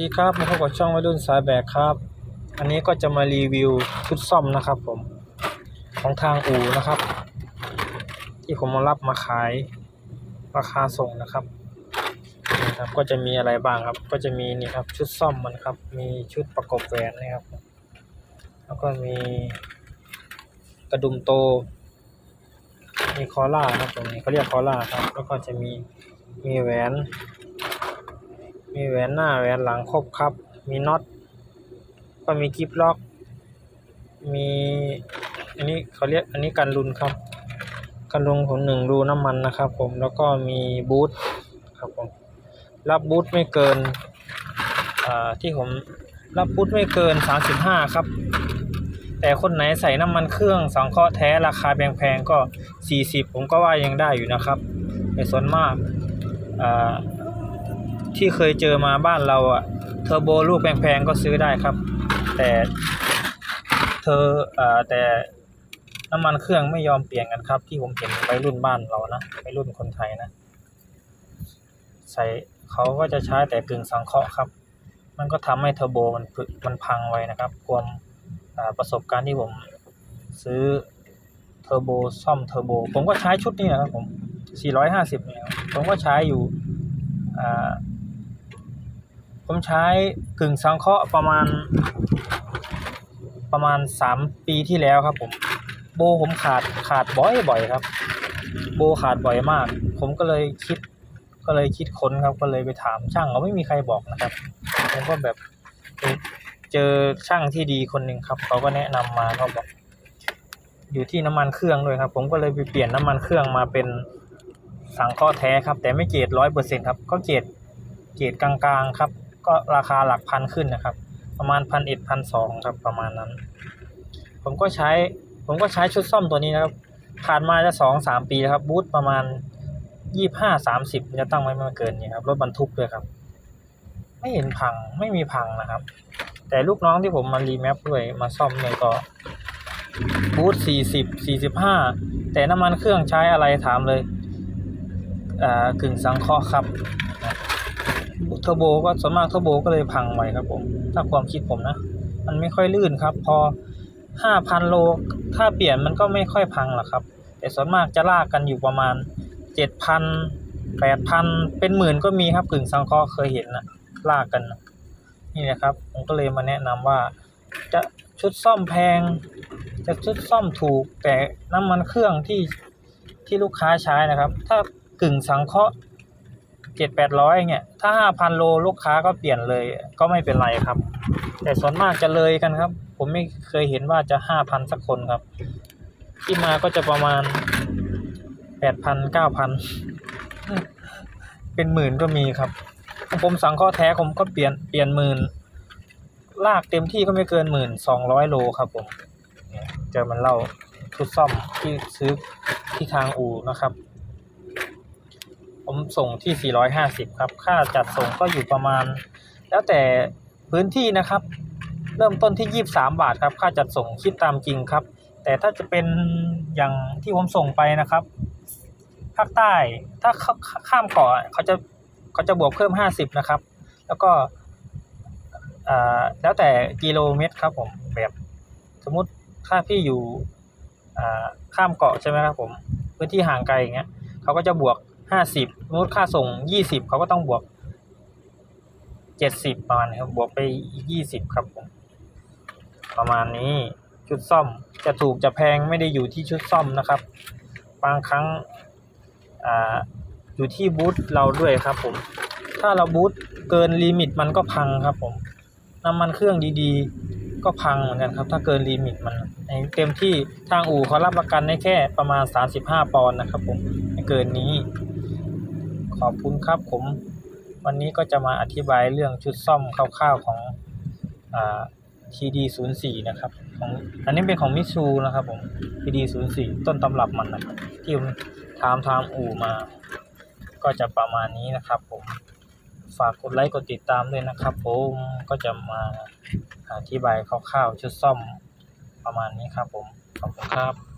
ดีครับมาพบกับช่องวัยรุ่นสายแบกครับ อันนี้ก็จะมารีวิวชุดซ่อมนะครับผมของทางอู่นะครับ ที่ผมมารับมาขายราคาส่งนะครับนี่ครับ ก็จะมีอะไรบ้างครับ ก็จะมีนี่ครับชุดซ่อมมันครับ มีชุดประกบแหวนนะครับ แล้วก็มีกระดุมโต มีคอล่าครับตรงนี้เขาเรียกคอล่าครับ แล้วก็จะมีมีแหวน มีแหวนหน้าแหวนหลังครบครับ มีน็อต ก็มีกิฟล็อก มีอันนี้เขาเรียกอันนี้กันรุนครับ กันรุนของหนึ่งรูน้ำมันนะครับ ผมแล้วก็มีบูทครับผมรับบูทไม่เกินอ่าที่ผมรับบูทไม่เกิน 35 ครับ แต่คนไหนใส่น้ำมันเครื่องสังเคราะห์แท้ราคาแพงๆก็ 40 ผมก็ว่ายังได้อยู่นะครับแต่ส่วนมากอ่า ที่เคยเจอมาบ้านเราอะเทอร์โบลูกแพงๆก็ซื้อได้ครับ แต่เธออ่าแต่น้ำมันเครื่องไม่ยอมเปลี่ยนกันครับ ที่ผมเห็นไปรุ่นบ้านเรานะไปรุ่นคนไทยนะ ใส่เขาก็จะใช้แต่กึ่งสังเคราะห์ครับ มันก็ทำให้เทอร์โบมันผึมันพังไวนะครับความประสบการณ์ที่ผมซื้อเทอร์โบซ่อมเทอร์โบผมก็ใช้ชุดนี้นะครับผม 450เนี่ยผมก็ใช้อยู่อ่า ผมใช้กึ่งสังเคราะห์ประมาณ ประมาณสามปีที่แล้วครับผมโบผมขาดขาดบ่อยบ่อยครับ โบขาดบ่อยมาก ผมก็เลยคิด ก็เลยคิดค้นครับก็เลยไปถามช่างเขาไม่มีใครบอกนะครับผมก็แบบเจอช่างที่ดีคนหนึ่งครับเขาก็แนะนำมาเขาบอกอยู่ที่น้ำมันเครื่องด้วยครับ ผมก็เลยไปเปลี่ยนน้ำมันเครื่องมาเป็นสังเคราะห์แท้ครับ แต่ไม่เกรดร้อยเปอร์เซ็นครับ ก็เกรดเกรดกลางๆครับ ก็ราคาหลักพันขึ้นนะครับ ประมาณพันเอ็ดพันสองครับประมาณนั้น ผมก็ใช้ผมก็ใช้ชุดซ่อมตัวนี้นะครับผ่านมาจะสองสามปีแล้วครับบูธประมาณยี่ห้าสามสิบจะตั้งไว้ไม่เกินนี้ครับรถบรรทุกด้วยครับ ไม่เห็นพังไม่มีพังนะครับ แต่ลูกน้องที่ผมมารีแมปด้วยมาซ่อมเลยก็บูธสี่สิบสี่สิบห้าแต่น้ำมันเครื่องใช้อะไรถามเลย อ่ากึ่งสังเคราะห์ครับ เทอร์โบก็ส่วนมากเทอร์โบก็เลยพังไวครับผม ถ้าความคิดผมนะ มันไม่ค่อยลื่นครับ พอห้าพันโลถ้าเปลี่ยนมันก็ไม่ค่อยพังหรอกครับ แต่ส่วนมากจะลากกันอยู่ประมาณเจ็ดพันแปดพันเป็นหมื่นก็มีครับกึ่งสังเคราะห์เคยเห็นนะลากกันนะนี่นะครับ ผมก็เลยมาแนะนำว่า จะชุดซ่อมแพง จะชุดซ่อมถูกแต่น้ำมันเครื่องที่ที่ลูกค้าใช้นะครับ ถ้ากึ่งสังเคราะห์ เจ็ดแปดร้อยเนี่ย ถ้าห้าพันโลลูกค้าก็เปลี่ยนเลย ก็ไม่เป็นไรครับ แต่ส่วนมากจะเลยกันครับ ผมไม่เคยเห็นว่าจะห้าพันสักคนครับ ที่มาก็จะประมาณแปดพันเก้าพันเป็นหมื่นก็มีครับ ผมสั่งเคราะห์แท้ผมก็เปลี่ยนเปลี่ยนหมื่นลากเต็มที่ก็ไม่เกินหมื่นสองร้อยโลครับผมเนี่ยเจอมันเล่าชุดซ่อมที่ซื้อที่ทางอู่นะครับ ผมส่งที่ 450 ครับ ค่าจัดส่งก็อยู่ประมาณ แล้วแต่พื้นที่นะครับ เริ่มต้นที่ 23 บาทครับ ค่าจัดส่งคิดตามจริงครับ แต่ถ้าจะเป็นอย่างที่ผมส่งไปนะครับ ภาคใต้ถ้าเข้าข้ามเกาะเขาจะเขาจะบวกเพิ่ม 50 นะครับ แล้วก็อ่าแล้วแต่กิโลเมตรครับผมแบบสมมติถ้าพี่อยู่อ่าข้ามเกาะใช่ไหมครับผมพื้นที่ห่างไกลอย่างเงี้ยเขาก็จะบวก ห้าสิบสมมติค่าส่งยี่สิบเขาก็ต้องบวกเจ็ดสิบประมาณครับบวกไปอีกยี่สิบครับผมประมาณนี้ชุดซ่อมจะถูกจะแพงไม่ได้อยู่ที่ชุดซ่อมนะครับ บางครั้งอ่าอยู่ที่บูธเราด้วยครับผม ถ้าเราบูธเกินลิมิตมันก็พังครับผมน้ำมันเครื่องดีๆ ก็พังเหมือนกันครับ ถ้าเกินลิมิตมันเต็มที่ทางอู่เขารับประกันได้แค่ประมาณ 35 ปอนด์นะครับผมไม่เกินนี้ อบคุณครับผม วันนี้ก็จะมาอธิบายเรื่องชุดซ่อมคร่าวๆของอ่า TD 0 4 นะครับของอันนี้เป็นของมิซูนะครับผม TD 0 4 ต้นตำรับมันนะครับ ที่ผมถามทางอู่มา ก็จะประมาณนี้นะครับผมฝากกดไลค์กดติดตามด้วยนะครับผมก็จะมาอธิบายคร่าวๆชุดซ่อมประมาณนี้ครับผมขอบคุณครับ